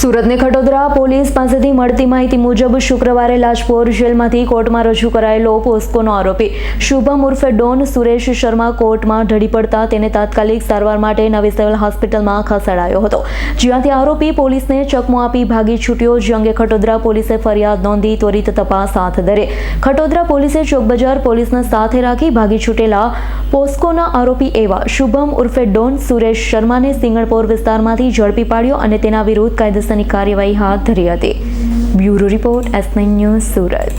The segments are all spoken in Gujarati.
સુરતની ખટોદરા પોલીસ પાસેથી મળતી માહિતી મુજબ શુક્રવારે લાજપોર જેલમાંથી કોર્ટમાં રજૂ કરાયેલો પોસ્કોનો આરોપી શુભમ ઉર્ફે ડોન સુરેશ શર્મા કોર્ટમાં ઢળી પડતા તેને તાત્કાલિક સારવાર માટે નવી સિવિલ હોસ્પિટલમાં ખસેડાયો હતો. જ્યાંથી આરોપી પોલીસને ચકમો આપી ભાગી છૂટ્યો, જે અંગે ખટોદરા પોલીસે ફરિયાદ નોંધી ત્વરિત તપાસ હાથ ધરે. ખટોદરા પોલીસે ચોકબજાર પોલીસને સાથે રાખી ભાગી છૂટેલા પોસ્કોના આરોપી એવા શુભમ ઉર્ફે ડોન સુરેશ શર્માને સિંગણપોર વિસ્તારમાંથી ઝડપી પાડ્યો અને તેના વિરુદ્ધ કાયદેસરની કાર્યવાહી હાથ ધરી હતી. Bureau report S news, Surat.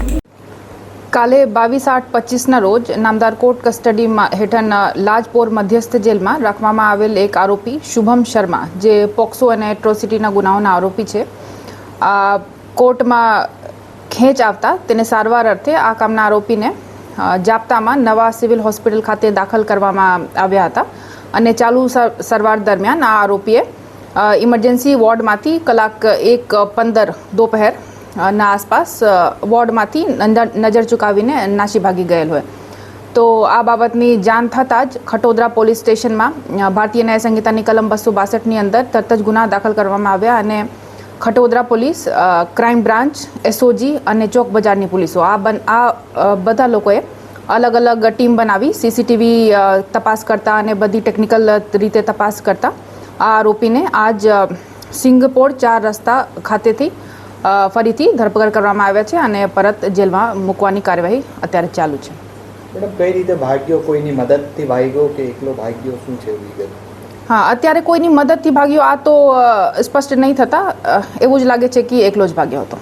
કાલે બાવીસ આઠ પચીસના રોજ નામદાર કોર્ટ કસ્ટડીમાં હેઠળના લાજપોર મધ્યસ્થ જેલમાં રાખવામાં આવેલ એક આરોપી શુભમ શર્મા, જે પોક્સો અને એટ્રોસિટીના ગુનાઓના આરોપી છે કોર્ટમાં ખેંચ આવતા તેને સારવાર અર્થે આ કામના આરોપીને જાપ્તામાં નવા સિવિલ હોસ્પિટલ ખાતે દાખલ કરવામાં આવ્યા હતા અને ચાલુ સર- સારવાર દરમિયાન આ આરોપીએ ઇમરજન્સી વોર્ડમાંથી કલાક એક પંદર દોપહેર ના આસપાસ વોર્ડમાંથી નજર ચૂકાવીને નાસી ભાગી ગયેલ હોય. તો આ બાબતની જાણ થતાં જ ખટોદરા પોલીસ સ્ટેશનમાં ભારતીય ન્યાય સંહિતાની કલમ બસો બાસઠની અંદર તરત જ ગુના દાખલ કરવામાં આવ્યા અને Khatodara police crime branch, SOG અને ચોક બજારની પોલીસો આ બન, આ બધા લોકોએ અલગ અલગ ટીમ બનાવી સીસીટીવી તપાસ કરતા અને બધી ટેકનિકલ રીતે તપાસ કરતા. આ આરોપીને આજ સિંગપોર ચાર રસ્તા ખાતેથી ફરીથી ધરપકડ કરવામાં આવ્યા છે અને પરત જેલમાં મૂકવાની કાર્યવાહી અત્યારે ચાલુ છે. મેડમ કઈ રીતે ભાગ્યો? કોઈની મદદથી ભાગ્યો કે એકલો ભાગ્યો? શું છે હા અત્યારે કોઈની મદદથી ભાગ્યો આ તો સ્પષ્ટ નહીં થતા. એવું જ લાગે છે કે એકલો જ ભાગ્યો હતો.